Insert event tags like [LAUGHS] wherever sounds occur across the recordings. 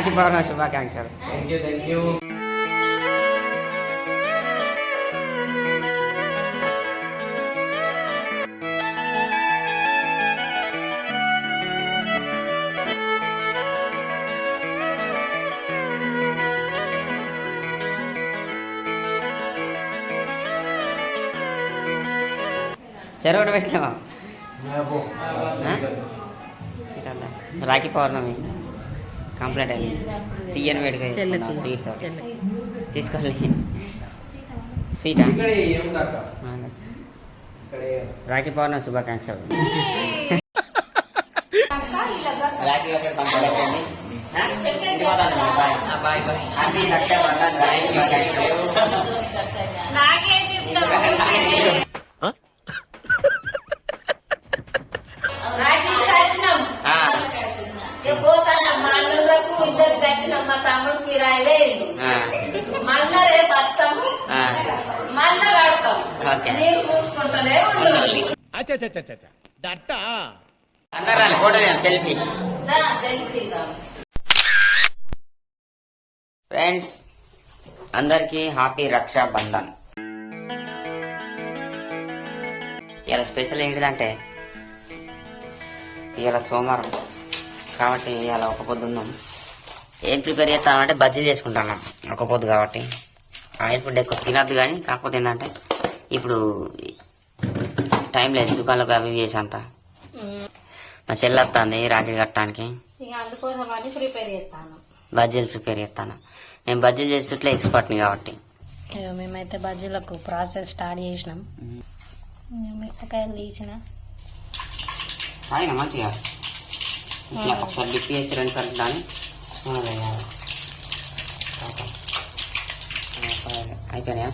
సాయి రాఖీ పౌర్ణమి శుభాకాంక్షలు thank you thank you చెరువుడు పెడతామా స్వీట్ అలా రాఖీ పౌర్ణమి కంప్లీట్ అయింది. తీయని వేడిగా స్వీట్తో చెల్లకి తీసుకోవాలి. స్వీటా రాఖీ పౌర్ణమి శుభాకాంక్షలు. [LAUGHS] Rakhi complete bye. Bye. Rakshabandhan శుభాకాంక్షలు [LAUGHS] రాఖీకి కట్టినాం. ఆ, ఇక పోతాను మా అల్లుళ్ళకు ఇద్దరు కట్టినాం మా మళ్ళా రేపు వస్తాము. మళ్ళా కడతాం. నీరు పూసుకుంటూనే ఉండాలి అందరూ రండి, ఫోటో సెల్ఫీ. సెల్ఫీ. ఫ్రెండ్స్ అందరికీ హ్యాపీ రక్షాబంధన్. ఇలా స్పెషల్ ఏంటిదంటే ఇవాళ సోమవారం. కాబట్టి ఇవాళ ఒక పొద్దు ఉన్నాం ఏం ప్రిపేర్ చేస్తామంటే బజ్జీలు చేసుకుంటున్నాం ఒక పొద్దు కాబట్టి. ఆయిల్ ఫుడ్ ఎక్కువ తినద్దు కానీ కాకపోతే ఏంటంటే ఇప్పుడు టైం లేదు దుకాణంలోకి అవి చేసేంత. మా చెల్లి వస్తుంది రాఖీ కట్టడానికి. ఇక అందుకోసం అని ప్రిపేర్ చేస్తాను. బజ్జీలు ప్రిపేర్ చేస్తాను. నేను బజ్జీలు చేసేట్లో ఎక్స్పర్ట్ని కాబట్టి. మేమైతే బజ్జీలకు ప్రాసెస్ స్టార్ట్ చేసినాం. మిరపకాయలు తీసిన. మంచిగా. ఒకసారి లిప్పి వేసి రెండు సార్లు దాన్ని ఓకే. అయిపోయినాయా?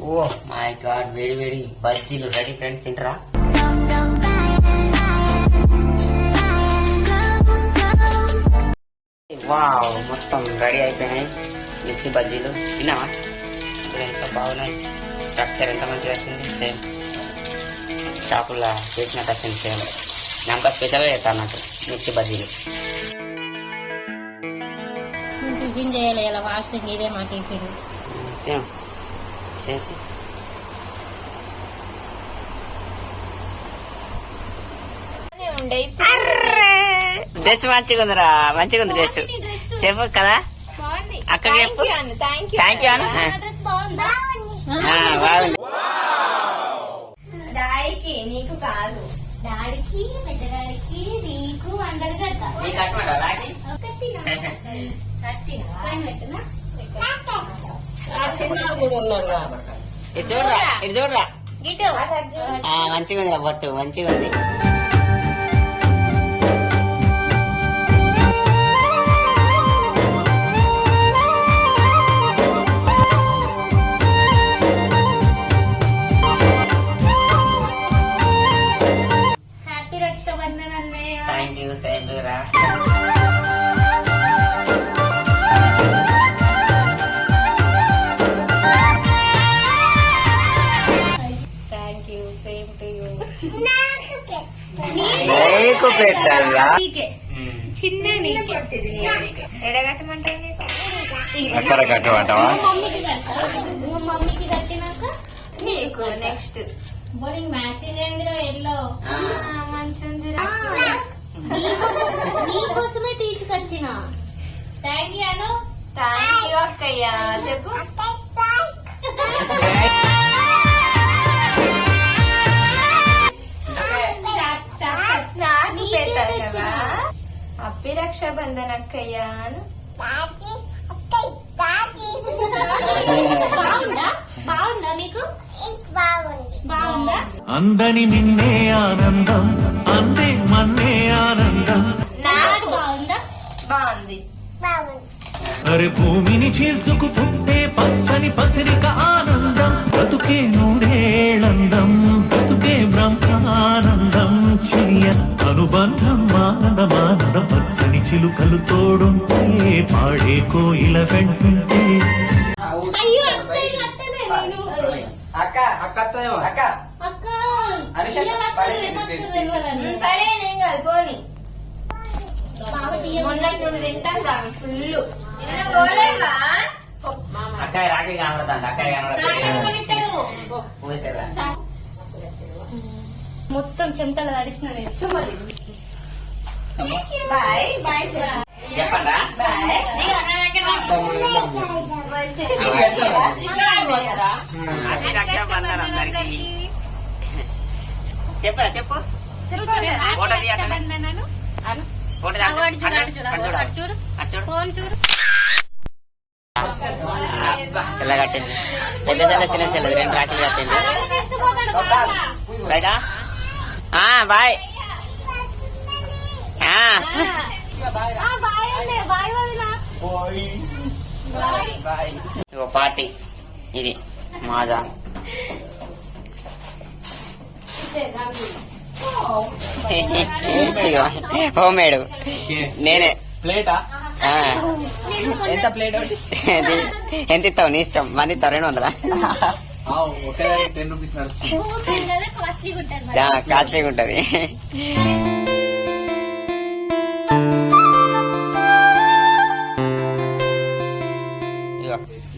ఓ మై గాడ్ వేడి వేడి బజ్జీలు రెడీ ఫ్రెండ్స్ తింటారా? వావ్ మొత్తం రెడీ అయిపోయినాయి. మిర్చి బజ్జీలు తిన్నావా? ఇప్పుడు ఎంత బాగున్నాయి. స్ట్రక్చర్ ఎంత మంచిగా వచ్చింది సేమ్. షాపుల్లో చేసినట్టు వచ్చింది సేమ్. నమ్మక స్పెషల్గా చేస్తాను నాకు మిర్చి బజ్జీలు. టిఫిన్ చేయాలి ఇలా ఫాస్టింగ్ ఇదే మా టిఫిన్. చేసి. ఉండే డ్రెస్ మంచిగా ఉందిరా మంచిగా ఉంది డ్రెస్ చెప్పు కదా. బాగుంది. అక్కకి చెప్పు. Thank thank you Anu dress బాగుందా. డాడీకి నీకు కాదు. డాడీకి పెద్ద డాడీకి నీకు అందరు రాఖీ? ఇటు చూడరా ఇటు చూడరా? మంచిగా ఉందిరా బొట్టు మంచిగా ఉంది నీకు పెట్టాలా? చిన్న అక్కడ కట్టమంటావా? మమ్మీకి కట్టినాక నీకు నెక్స్ట్ బోరింగ్ మ్యాచింగ్ ఏందిరా ఎల్లో మంచిగా నీకోసమే తీసుకొచ్చిన. Thank you Anu. Thank you అక్కయ్య. చెప్పు. అప్పి రక్షాబంధన్ అక్కయ్యాను బాగుందా బాగుందా నీకు బాగుంది బాగుందా అందని మిన్నే ఆనందం అందే మన్నే ఆనందం నాకు బాగుందా బాగుంది అరే భూమిని చీల్చుకు పుట్టే పచ్చని పసిరిక ఆనందం బ్రతుకే చిలుకలు తోడుంటే పాడే కోయిల వెంటుంటే. అక్క అక్క అక్క. అక్క. కాదు పోని. తింటాం కదా ఫుల్ పోసేరా మొత్తం చెమటలు తడిసిన నేను. బాయ్ బాయ్ చెప్పండా. అది రక్షాబంధన్ అందరికి చెప్పరా చెప్పు అటు ఫోన్ చూడు చెల్ల కట్టింది పెద్ద చెల్ల చిన్న చెల్ల రెండు రాఖీలు కట్టింది రైటా బాయ్. ఇగో పార్టీ. ఇది మాజా. హోమ్ మేడ్ నేనే. ప్లేటా? ఆ, ఎంత ప్లేట్ ఎంత ఇస్తావు? నీ ఇష్టం. మంది ఇస్తావు. రెండు వందలా? కాస్ట్లీగా ఉంటది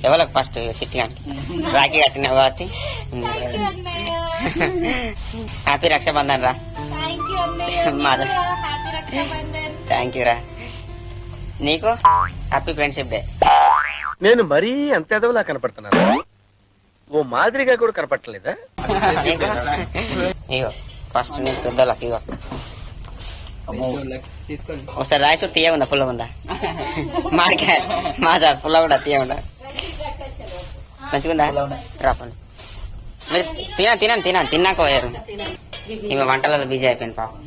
ఎవరికి ఫస్ట్ సిట్టి అని రాఖీ కట్టిన కాబట్టి. హ్యాపీ రక్షాబంధన్ రా. రక్షాబంధన్ థ్యాంక్ యూ రా. నీకు? హ్యాపీ ఫ్రెండ్షిప్ డే నేను మరీ అంత ఎదవలా కనపడుతున్నాను. ఓ మాదిరిగా కూడా కనపడలేదా ఇగో ఫస్ట్ నీకు పెద్దలకు ఇగో. ఒకసారి రాయి చూడు తీయ ఉందా పుల్ల ఉందా మాడికాయ మాజా పుల్ల కూడా తీయ ఉందా మంచిగుందా రాపండి. మీరు తిన తినండి తినండి తిన్నాక పోయారు. ఈమె వంటలలో బిజీ అయిపోయింది పాపం.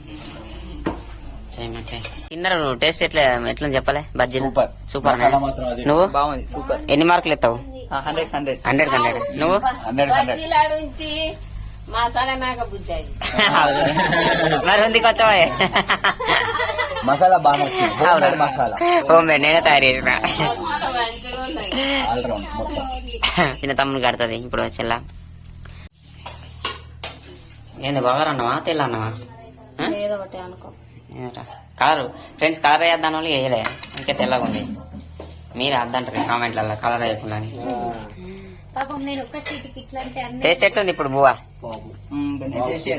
తిన్నారు టేస్ట్ ఎట్లా ఎట్లా చెప్పలే? బజ్జీలు? సూపర్. సూపర్ మసాలా మాత్రం అది. నువ్వు? బాగుంది సూపర్. ఎన్ని మార్కులు ఎత్తావు? Hundred hundred. Hundred hundred. నువ్వు? Hundred hundred. మసాలా నాక బుద్ధి మరి ఉంది వచ్చావా? మసాలా బాగా వచ్చింది మసాలా. హోమ్ మేడ్ నేనే తయారు చేసిన. ఆల్ రౌండ్ మొత్తం. చిన్న తమ్ముడు కడుతుంది ఇప్పుడు చెల్ల ఏంది బాగా అన్నవా తెల్ల అన్నవా కలర్. ఫ్రెండ్స్ కలర్ వేద్దాని వాళ్ళు వేయలే. ఇంకా తెల్లగా ఉంది. మీరు అద్దంటారు కామెంట్లలో కలర్ వేయకుండా. పాపం నేను ఒక్క చీటికి ఇట్లా అంటే అన్ని టేస్ట్ ఎట్లుంది ఇప్పుడు బువ్వ?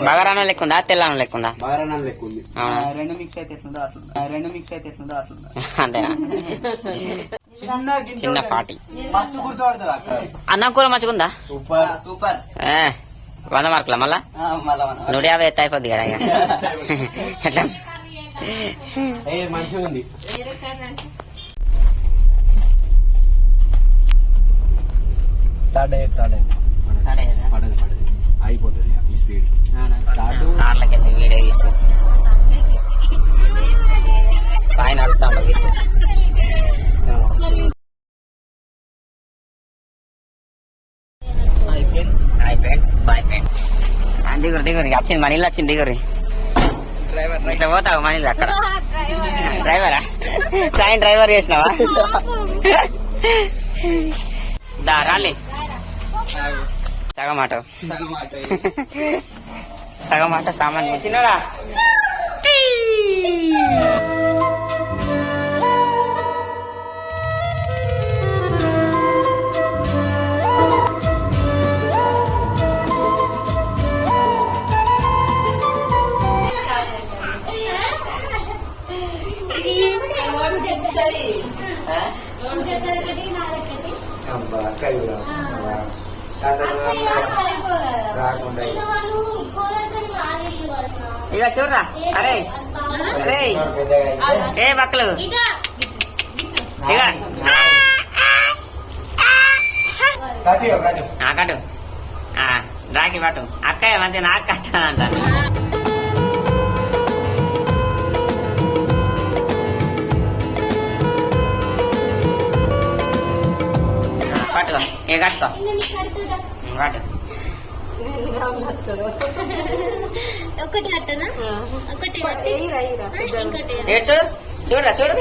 బగారాను లెక్కుందా తెల్లాను లెక్కుందా? బాగారాణం లెక్క ఉంది అవునా రెండు మిక్స్ అయితే ఎట్లుందో అట్లా రెండు మిక్స్ అయితే ఎట్లుందో అట్లా అంతేనా చిన్న పార్టీ. ఫస్ట్ గుర్తుపడతారు అక్క. అన్నం కూర మంచిగుందా సూపర్. సూపర్. ఏ, వంద మార్కుల మళ్ళా? మళ్ళా నూట యాభై ఎత్తు అయిపోద్ది కదా ఇక. [LAUGHS] ఎట్లా? మంచిగా ఉంది థర్డ్ అయ్యే థర్డ్ అయ్యే పడదు పడదు. అయిపోతుంది ఈ స్పీడ్ తాడు. కార్లకి వెళ్ళి వీడియో తీసుకో. పైన అడుగుతాడు with hi friends hi friends bye friends దిగురు దిగురు. వచ్చింది మనీళ్ళు వచ్చింది దిగురు. డ్రైవర్ ఇట్లా పోతావు మనీళ్ళు అక్కడ? డ్రైవరా సాయం డ్రైవర్ చేసినావా? [LAUGHS] దా రాలి. సగం ఆటో సగం ఆటో సామాన్ ఇక చూడరా. అరే. అరే ఏ బక్కలు? ఇక ఆ, రాకి పట్టు అక్కయ్య మంచిగా నాకు కట్టానంట కట్టుకో. ఉం, కట్టు ఒకటి కట్టనా? ఒకటి కట్టి. ఇంకోటి ఇక చూడు. చూడరా చూడు.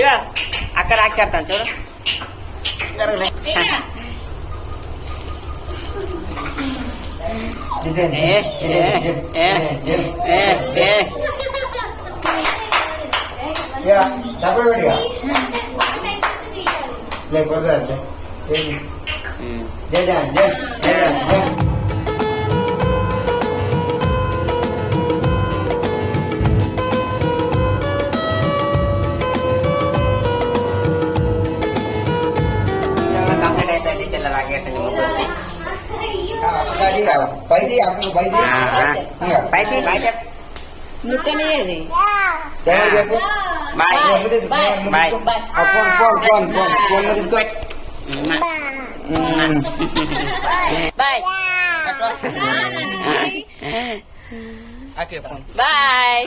ఇక అక్క రాకి కడతాను చూడు. ఏ, ఏ, ఏ, ఏ, ఏ. డబ్బులు పెట్టిగా లేకపోతే అట్లే చేయి. ఉమ్. జై జై జై జై జై కంప్లీట్ అయిపోయింది చెల్ల రాకెట్టింది ముగ్గురిది. అది పైది అక్కకు పైది ఆ, ఆ. పైసి బాయ్ చెప్ ముట్టనియది ఎవరు చెప్పు బాయ్ ఫోన్ తీసుకో, ఫోన్ బాయ్. తీసుకో. ఆ, phone phone phone phone phone తీసుకో బాయ్ బాయ్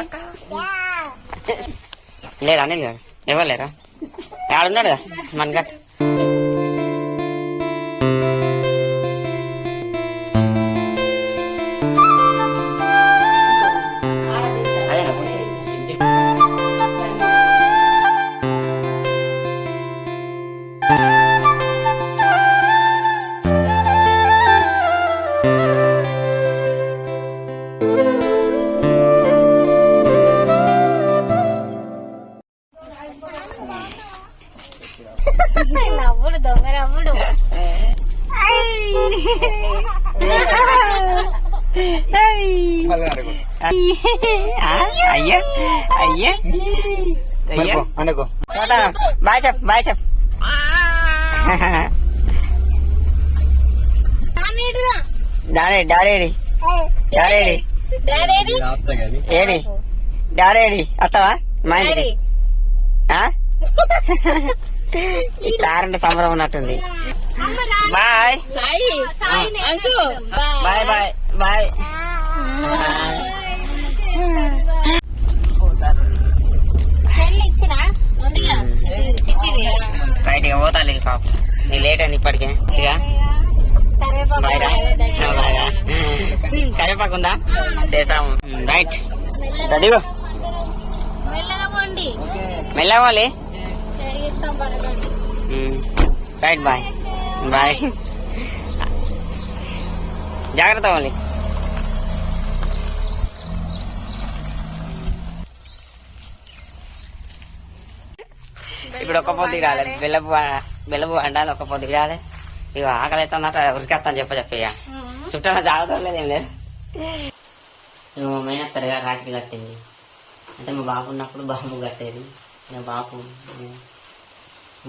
లేరా అనిల్ గారు ఎవరు లేరా ఆడున్నాడుగా మన గట్ నవ్వుడు దొంగ నవ్వుడు. అయ్యా అనుకో చెప్ బాయ్ చెప్ డాడీ డాడేడి డాడేడి ఏడి? డాడేడి వస్తావా మా ఇంటికి? ఆ? ఈ కారంటే సంబరం ఉన్నట్టుంది. బాయ్. Bye bye bye. ఇక పోతా లేదు పాప. నీ లేట్ అయింది ఇప్పటికే. ఇక కరివేపాకు ఉందా? చేసాము రైట్. దిగో మెల్లగా పోండి. రైట్ బాయ్ బాయ్ జాగ్రత్త వాలి ఇప్పుడు ఒక్క పొద్దు రాలే బెల్లపు బెల్లపు వండాలి ఒక్క పొద్దు రాలే ఇక ఆకలి అవుతుందట ఉరికేస్తాను చెప్ప చెప్పయ్య చుట్టాల జాగ్రత్త లేదు ఏం లేదు. ఇక మా మైన త్వరగా రాఖీ కట్టింది. అంటే మా బాబు ఉన్నప్పుడు బాబు కట్టేది. బాబు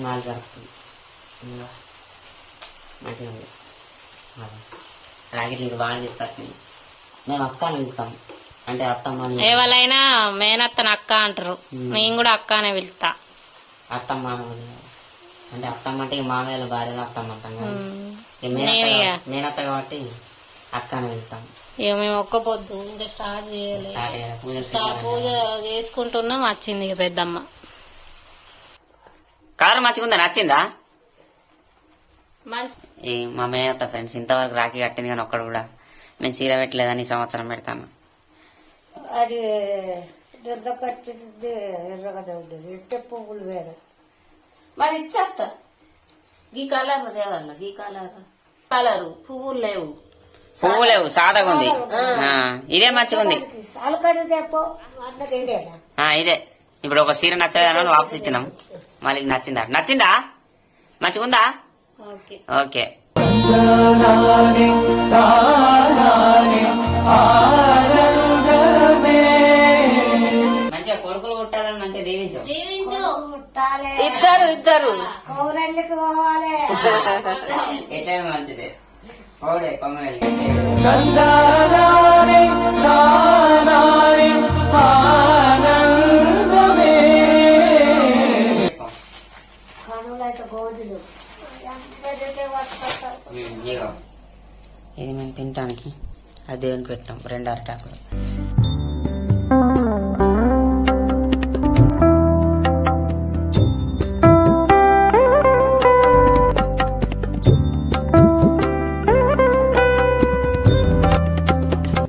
మాలు ఇంకా మంచిగా ఉంది. ఇంకా బాగా తీసుకొచ్చింది. మేము అక్క అని అంటే అత్తమ్మ ఎవరైనా మేనత్తన అక్క అంటారు. నేను కూడా అక్క అనే పిలుస్తా. అత్తమ్మ. అంటే అత్తమ్మ అంటే ఇక మామయ్యల భార్యలో అత్తమ్మ అంటాం మేనత్త కాబట్టి అక్క అని వెళ్తాం ఇక మేము ఒక్క పొద్దు ఇంకా స్టార్ట్ స్టార్ట్ పూజ చేసుకుంటున్నాం వచ్చింది ఇక పెద్దమ్మ. కారు మంచిగా నచ్చిందా? మంచి ఈ మా మేనత్త ఫ్రెండ్స్ ఇంతవరకు రాఖీ కట్టింది కానీ ఒక్కడు కూడా. నేను చీర పెట్టలేదని ఈ సంవత్సరం పెడతాను అది ఎర్రగా ఎట్టే పువ్వులు వేరే. మరి ఇచ్చేస్తా ఈ కలర్ దేవల్ల? ఈ కలర్. కలరు. పువ్వులు లేవు. పువ్వు లేవు సాదగా ఉంది. ఆ, ఇదే మంచిగా ఉంది అలకడి తెప్పో. అన్నది ఇదేనా ఆ, ఇదే. ఇప్పుడు ఒక సీర నచ్చలేదని వాపస్ ఇచ్చినాం. మళ్ళీ ఇది నచ్చిందా? నచ్చిందా? మంచిగుందా? ఓకే. ఓకే. మంచిగా కొడుకులు పుట్టాలని మంచిగా దీవించు. ఇద్దరు ఇద్దరు. ఎట్లయినా మంచిదే. ఓడే కొమ్మరెల్లి ఇది మేము తినటానికి అది దేవునికి పెట్టాం రెండు అరటాకులు.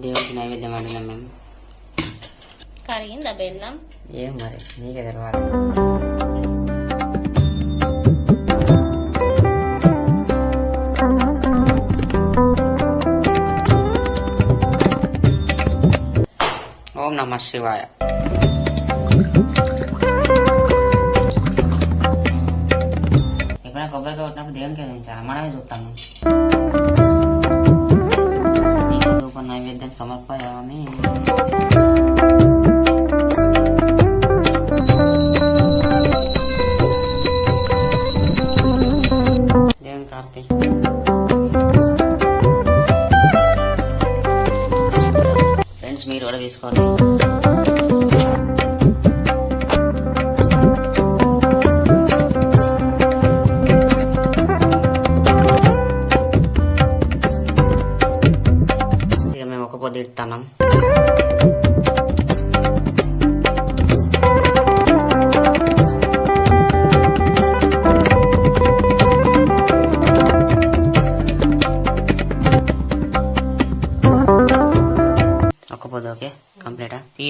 దేవునికి నైవేద్యం వండినాం మేము. కరిగిందా బెల్లం? ఏం మరి నీకే తెలియాలి నమ శివాయ ఎప్పుడైనా కొబ్బరికాయ కొట్టినప్పుడు దేవునికి అందించాలి మనమే చూస్తాము. నైవేద్యం సమర్పయామి.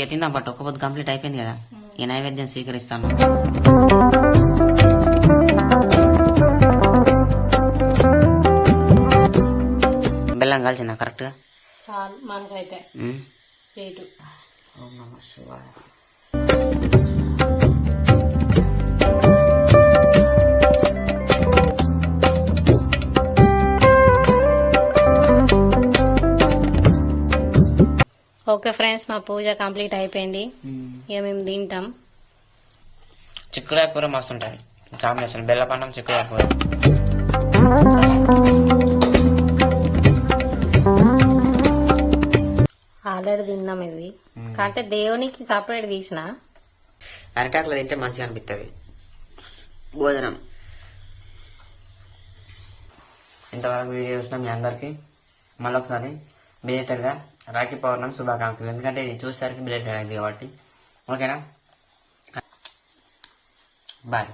ఇక తిందాం బట్ ఒక్క పొద్దు కంప్లీట్ అయిపోయింది కదా. ఈ నైవేద్యం స్వీకరిస్తాను. బెల్లం కాల్చిందా కరెక్ట్గా? మనకైతే. ఉమ్. స్వీటు. ఓం నమః శివాయ. ఓకే ఫ్రెండ్స్ మా పూజ కంప్లీట్ అయిపోయింది. ఇక మేము తింటాం. చిక్కుడుకాయ కూర మస్తు ఉంటుంది. కాంబినేషన్. బెల్లపన్నం చిక్కుడుకాయ కూర. ఆల్రెడీ తిన్నాం ఇది. కాకపోతే దేవునికి సపరేట్ తీసిన. అరిటాకులో తింటే మంచిగా అనిపిస్తుంది భోజనం. ఇంతవరకు వీడియో చూసిన మీ అందరికీ మళ్ళొకసారి బిలేటెడ్గా రాఖీ పౌర్ణమి శుభాకాంక్షలు. ఎందుకంటే ఇది చూసేసరికి బిలేట్ అయింది కాబట్టి. ఓకేనా? బాయ్.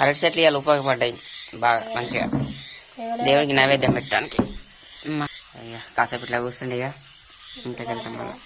అరటి చెట్లు ఇవాళ ఉపయోగపడ్డాయి బాగా మంచిగా. దేవుడికి నైవేద్యం పెట్టడానికి. కాసేపు ఇట్లా కూర్చుండే ఇక. ఇంతకెళ్తాం మళ్ళీ.